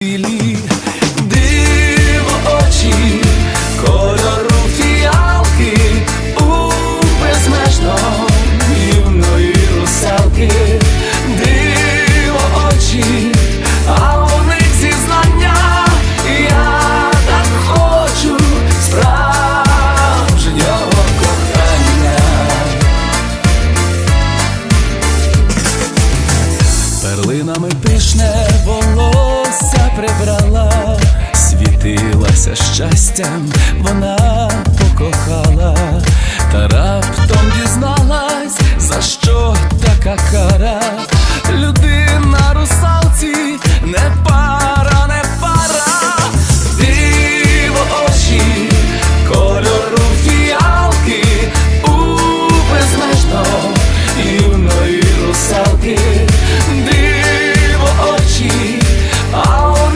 Диво очі, кольору фіалки у безмежно юної русалки, диво очі, а них зізнання, я так хочу справжнього кохання. Перлинами пишне волосся прибрала, світилася щастям, вона покохала, та раптом дізналась, за що така кара,